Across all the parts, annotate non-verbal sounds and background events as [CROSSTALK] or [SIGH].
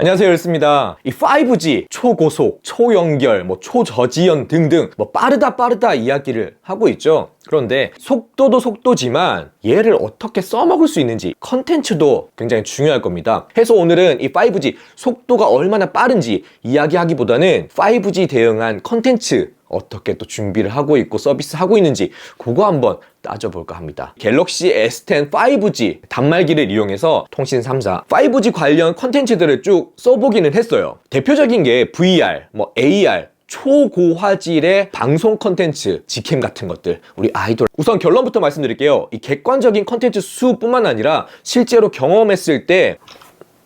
안녕하세요 열스입니다. 이 5G 초고속, 초연결, 뭐 초저지연 등등 뭐 빠르다 빠르다 이야기를 하고 있죠. 그런데 속도도 속도지만 얘를 어떻게 써먹을 수 있는지 컨텐츠도 굉장히 중요할 겁니다. 해서 오늘은 이 5G 속도가 얼마나 빠른지 이야기하기보다는 5G 대응한 컨텐츠 어떻게 또 준비를 하고 있고 서비스하고 있는지 그거 한번 따져볼까 합니다. 갤럭시 S10 5G 단말기를 이용해서 통신 3사 5G 관련 컨텐츠들을 쭉 써보기는 했어요. 대표적인 게 VR, 뭐 AR, 초고화질의 방송 컨텐츠, 직캠 같은 것들, 우리 아이돌. 우선 결론부터 말씀드릴게요. 이 객관적인 컨텐츠 수뿐만 아니라 실제로 경험했을 때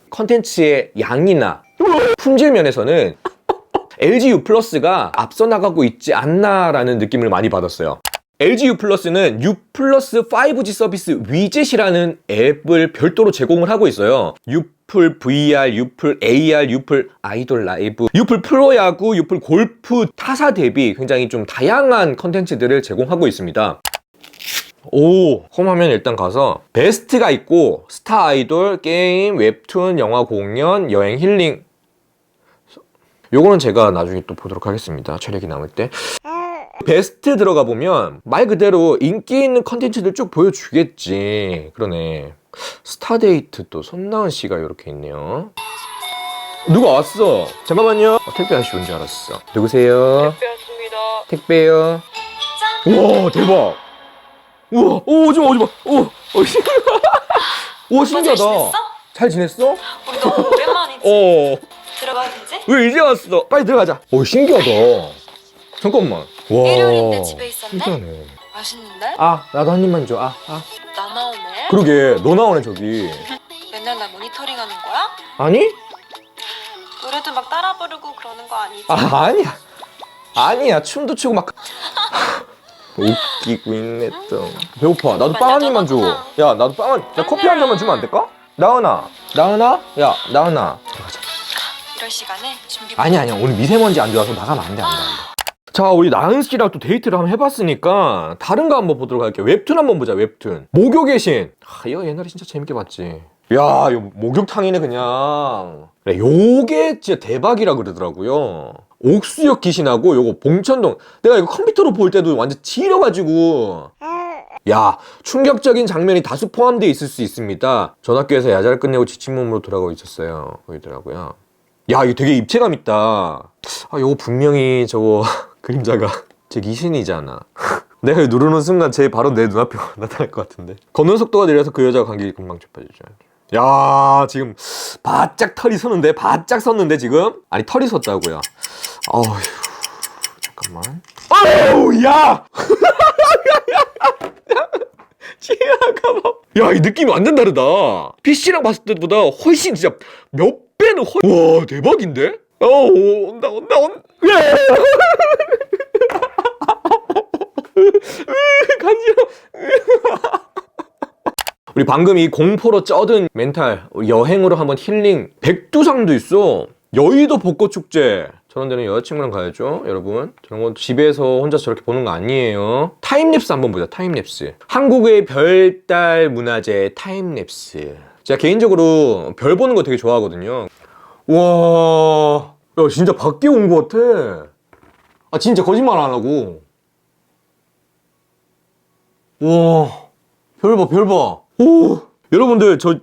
컨텐츠의 양이나 품질 면에서는 LG U 플러스가 앞서 나가고 있지 않나라는 느낌을 많이 받았어요. LG U 플러스는 U 플러스 5G 서비스 위젯이라는 앱을 별도로 제공을 하고 있어요. 유플 VR, 유플 AR, 유플 아이돌 라이브, 유플 프로야구, 유플 골프 타사 대비 굉장히 좀 다양한 컨텐츠들을 제공하고 있습니다. 오, 홈하면 일단 가서 베스트가 있고 스타 아이돌, 게임, 웹툰, 영화 공연, 여행 힐링 요거는 제가 나중에 또 보도록 하겠습니다. 촬영이 남을 때. 베스트 들어가 보면 말 그대로 인기 있는 컨텐츠들 쭉 보여주겠지. 그러네. 스타데이트 또 손나은 씨가 이렇게 있네요. 누가 왔어? 잠깐만요. 어, 택배 아저씨 온 줄 알았어. 누구세요? 빼었습니다. 택배요. 우와 대박. 우와 오 오지마 오지마. 오. 오, 신- 오 신기하다. 지냈어? 잘 지냈어? 우리 너무 오랜만이지. 어. 들어가도 되지? 왜 이제 왔어? 빨리 들어가자. 오 신기하다. 잠깐만. 와. 일요일인데 집에 있었네? 신기하네. 맛있는데? 아 나도 한 입만 줘. 아 아. 나 나오네? 그러게 너 나오네 저기. 맨날 나 모니터링 하는 거야? 아니? 노래도 막 따라 부르고 그러는 거 아니지? 아 아니야. 아니야 춤도 추고 막. [LAUGHS] 웃기고 있네 또. 배고파. 나도 빵 한 입만 줘. 야 나도 빵 한. 나 커피 한 잔만 주면 안 될까? 나은아. 나은아? 야 나은아. 들어가자. 이럴 시간에 준비 아니 아니야 오늘 미세먼지 안 좋아서 나가면 안돼 안 돼. 안 돼. 자 우리 나은 씨랑 또 데이트를 한번 해봤으니까 다른 거 한번 보도록 할게요. 웹툰 한번 보자 웹툰. 목욕의 신. 아 이거 옛날에 진짜 재밌게 봤지. 야 이거 목욕탕이네 그냥. 그래, 요게 진짜 대박이라 그러더라고요. 옥수역 귀신하고 요거 봉천동. 내가 이거 컴퓨터로 볼 때도 완전 지려가지고. 야 충격적인 장면이 다수 포함되어 있을 수 있습니다. 전 학교에서 야자를 끝내고 지친 몸으로 돌아가고 있었어요. 보이더라고요. 야 이거 되게 입체감 있다. 아 요거 분명히 저거 [LAUGHS] 그림자가 [LAUGHS] 제 귀신이잖아. [LAUGHS] 내가 누르는 순간 제 바로 내 눈앞에 나타날 것 같은데. 걷는 속도가 느려서 그 여자가 감기 금방 좁혀지죠. 야 지금 바짝 털이 섰는데 바짝 섰는데 지금 아니 털이 섰다고요. 어휴 잠깐만. 어우 야. 지나가 봐. 야, 이 느낌이 완전 다르다. PC랑 봤을 때보다 훨씬 진짜 몇 배는 훨. 와, 대박인데? 어, 오, 온다, 온다, 온다. 예. 간지러. 우리 방금 이 공포로 쩌든 멘탈 여행으로 한번 힐링 백두산도 있어 여의도 벚꽃 축제 저런 데는 여자친구랑 가야죠 여러분. 저런 건 집에서 혼자 저렇게 보는 거 아니에요. 타임랩스 한번 보자 타임랩스. 한국의 별달 문화재 타임랩스. 제가 개인적으로 별 보는 거 되게 좋아하거든요. 와, 야 진짜 밖에 온 거 같아. 아 진짜 거짓말 안 하고. 와, 별 봐, 별 봐. 오, 여러분들 저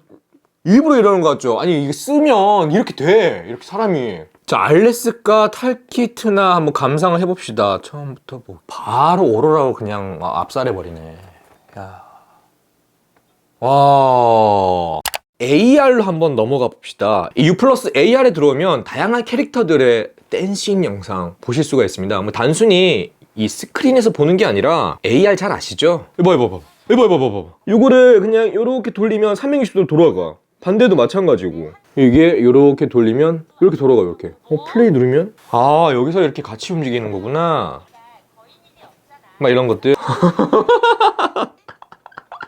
일부러 이러는 거 같죠? 아니 이게 쓰면 이렇게 돼, 이렇게 사람이. 자, 알래스카 탈키트나 한번 감상을 해봅시다. 처음부터 뭐 바로 오로라로 그냥 압살해 버리네. 야, 와. AR로 한번 넘어가 봅시다. 이 U 플러스 AR에 들어오면 다양한 캐릭터들의 댄싱 영상 보실 수가 있습니다. 뭐 단순히 이 스크린에서 보는 게 아니라 AR 잘 아시죠? 이봐 이봐 봐. 이봐 이봐 봐 봐. 요거를 그냥 이렇게 돌리면 360도 돌아가. 반대도 마찬가지고. 이게 이렇게 돌리면 이렇게 돌아가 이렇게. 어 플레이 누르면 아 여기서 이렇게 같이 움직이는 거구나. 막 이런 것들. [LAUGHS]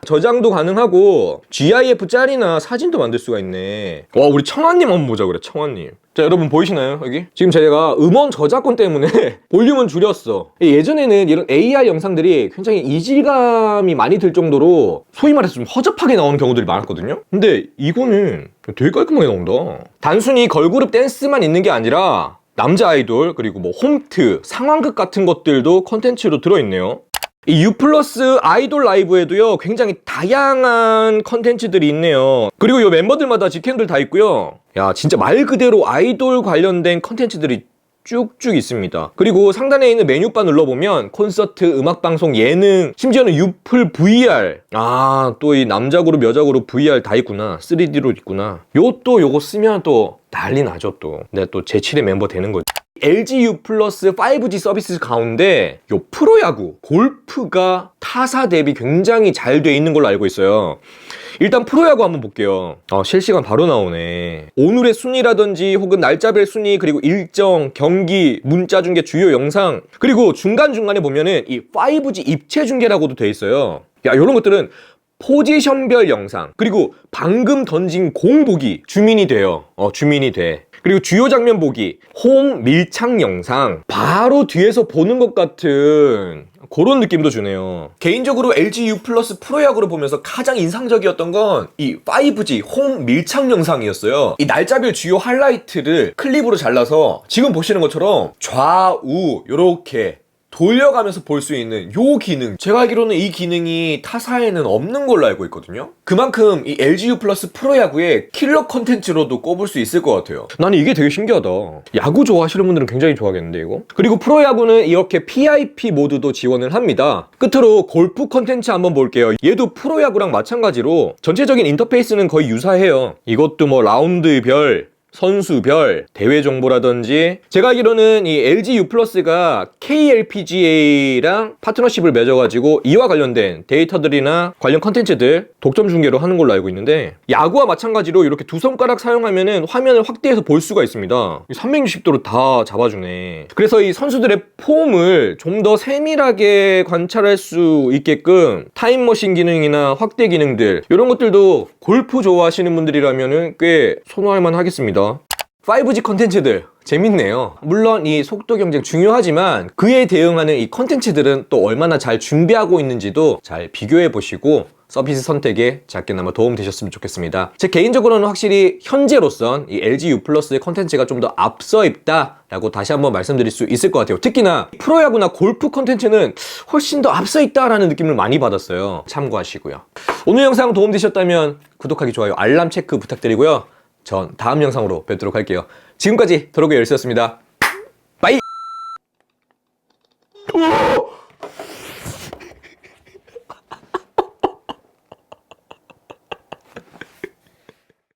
저장도 가능하고 GIF 짤이나 사진도 만들 수가 있네. 와 우리 청아님 한번 보자 그래 청아님. 자 여러분 보이시나요 여기? 지금 제가 음원 저작권 때문에 [LAUGHS] 볼륨은 줄였어. 예전에는 이런 AR 영상들이 굉장히 이질감이 많이 들 정도로 소위 말해서 좀 허접하게 나오는 경우들이 많았거든요. 근데 이거는 되게 깔끔하게 나온다. 단순히 걸그룹 댄스만 있는 게 아니라 남자 아이돌 그리고 뭐 홈트, 상황극 같은 것들도 컨텐츠로 들어있네요. 이 U 플러스 아이돌 라이브에도요 굉장히 다양한 컨텐츠들이 있네요. 그리고 이 멤버들마다 직캠들 다 있고요. 야 진짜 말 그대로 아이돌 관련된 컨텐츠들이 쭉쭉 있습니다. 그리고 상단에 있는 메뉴바 눌러보면 콘서트, 음악방송, 예능, 심지어는 유플 VR. 아, 또 이 남자 그룹, 여자 그룹 VR 다 있구나. 3D로 있구나. 요 또 요거 쓰면 또 난리 나죠 또. 내가 또 제7의 멤버 되는 거지. LGU 플러스 5G 서비스 가운데 요 프로야구, 골프가 타사 대비 굉장히 잘 돼 있는 걸로 알고 있어요. 일단 프로야구 한번 볼게요. 아, 실시간 바로 나오네. 오늘의 순위라든지 혹은 날짜별 순위 그리고 일정, 경기, 문자 중계 주요 영상 그리고 중간중간에 보면은 이 5G 입체 중계라고도 돼 있어요. 야, 이런 것들은 포지션별 영상 그리고 방금 던진 공 보기 주민이 돼요. 어, 주민이 돼. 그리고 주요 장면 보기, 홈 밀착 영상, 바로 뒤에서 보는 것 같은 그런 느낌도 주네요. 개인적으로 LG U 플러스 프로야구를 보면서 가장 인상적이었던 건 이 5G 홈 밀착 영상이었어요. 이 날짜별 주요 하이라이트를 클립으로 잘라서 지금 보시는 것처럼 좌우 이렇게 돌려가면서 볼 수 있는 요 기능. 제가 알기로는 이 기능이 타사에는 없는 걸로 알고 있거든요. 그만큼 이 LGU 플러스 프로야구의 킬러 컨텐츠로도 꼽을 수 있을 것 같아요. 나는 이게 되게 신기하다. 야구 좋아하시는 분들은 굉장히 좋아하겠는데 이거? 그리고 프로야구는 이렇게 PIP 모드도 지원을 합니다. 끝으로 골프 컨텐츠 한번 볼게요. 얘도 프로야구랑 마찬가지로 전체적인 인터페이스는 거의 유사해요. 이것도 뭐 라운드별 선수별, 대회 정보라든지 제가 알기로는 이 LG U 플러스가 KLPGA랑 파트너십을 맺어가지고 이와 관련된 데이터들이나 관련 컨텐츠들 독점 중계로 하는 걸로 알고 있는데 야구와 마찬가지로 이렇게 두 손가락 사용하면은 화면을 확대해서 볼 수가 있습니다. 360도로 다 잡아주네. 그래서 이 선수들의 폼을 좀 더 세밀하게 관찰할 수 있게끔 타임머신 기능이나 확대 기능들 이런 것들도 골프 좋아하시는 분들이라면은 꽤 선호할 만 하겠습니다. 5G 컨텐츠들 재밌네요. 물론 이 속도 경쟁 중요하지만 그에 대응하는 이 컨텐츠들은 또 얼마나 잘 준비하고 있는지도 잘 비교해 보시고 서비스 선택에 작게나마 도움 되셨으면 좋겠습니다. 제 개인적으로는 확실히 현재로선 이 LG U 플러스의 컨텐츠가 좀 더 앞서 있다라고 다시 한번 말씀드릴 수 있을 것 같아요. 특히나 프로야구나 골프 컨텐츠는 훨씬 더 앞서 있다라는 느낌을 많이 받았어요. 참고하시고요. 오늘 영상 도움 되셨다면 구독하기, 좋아요, 알람 체크 부탁드리고요. 전 다음 영상으로 뵙도록 할게요. 지금까지 더러그 열쇠였습니다.